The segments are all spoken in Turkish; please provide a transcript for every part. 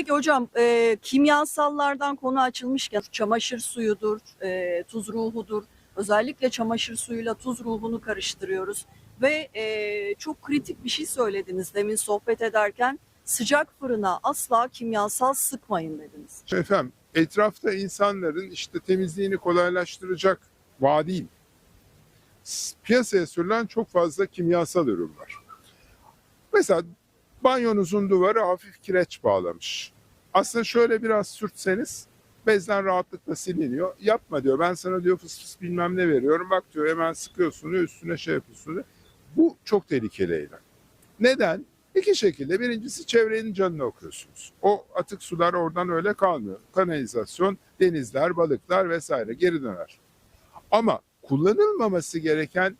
Peki hocam e, kimyasallardan konu açılmışken çamaşır suyudur, e, tuz ruhudur. Özellikle çamaşır suyuyla tuz ruhunu karıştırıyoruz. Ve e, çok kritik bir şey söylediniz demin sohbet ederken. Sıcak fırına asla kimyasal sıkmayın dediniz. Efendim etrafta insanların işte temizliğini kolaylaştıracak vaadiyim. S- Piyasaya sürülen çok fazla kimyasal ürün var. Mesela banyonuzun duvarı hafif kireç bağlamış. Aslında şöyle biraz sürtseniz bezden rahatlıkla siliniyor. Yapma diyor. Ben sana diyor fıs fıs bilmem ne veriyorum. Bak diyor hemen sıkıyorsun diyor, üstüne şey yapıyorsun diyor. Bu çok tehlikeli eylem. Neden? İki şekilde. Birincisi çevrenin canını okuyorsunuz. O atık sular oradan öyle kalmıyor. Kanalizasyon, denizler, balıklar vesaire geri döner. Ama kullanılmaması gereken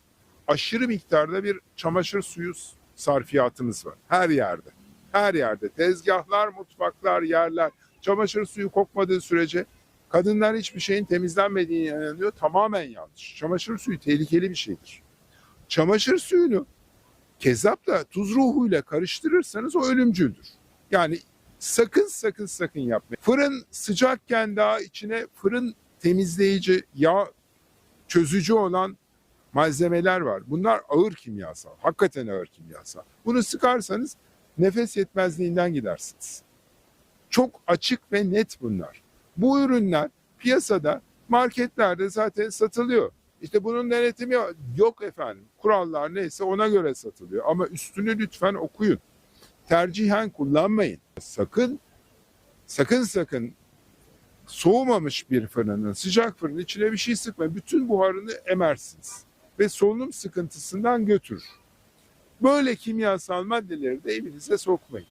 aşırı miktarda bir çamaşır suyu sarfiyatımız var. Her yerde. Her yerde. Tezgahlar, mutfaklar, yerler. Çamaşır suyu kokmadığı sürece kadınlar hiçbir şeyin temizlenmediğine inanıyor. Tamamen yanlış. Çamaşır suyu tehlikeli bir şeydir. Çamaşır suyunu Kezzapla tuz ruhuyla karıştırırsanız o ölümcüldür. Yani sakın sakın sakın yapmayın. Fırın sıcakken daha içine fırın temizleyici, yağ çözücü olan malzemeler var. Bunlar ağır kimyasal. Hakikaten ağır kimyasal. Bunu sıkarsanız nefes yetmezliğinden gidersiniz. Çok açık ve net bunlar. Bu ürünler piyasada, marketlerde zaten satılıyor. İşte bunun denetimi yok efendim. Kurallar neyse ona göre satılıyor. Ama üstünü lütfen okuyun. Tercihen kullanmayın. Sakın, sakın sakın soğumamış bir fırının, sıcak fırının içine bir şey sıkmayın. Bütün buharını emersiniz. Ve solunum sıkıntısından götürür. Böyle kimyasal maddeleri de evinize sokmayın.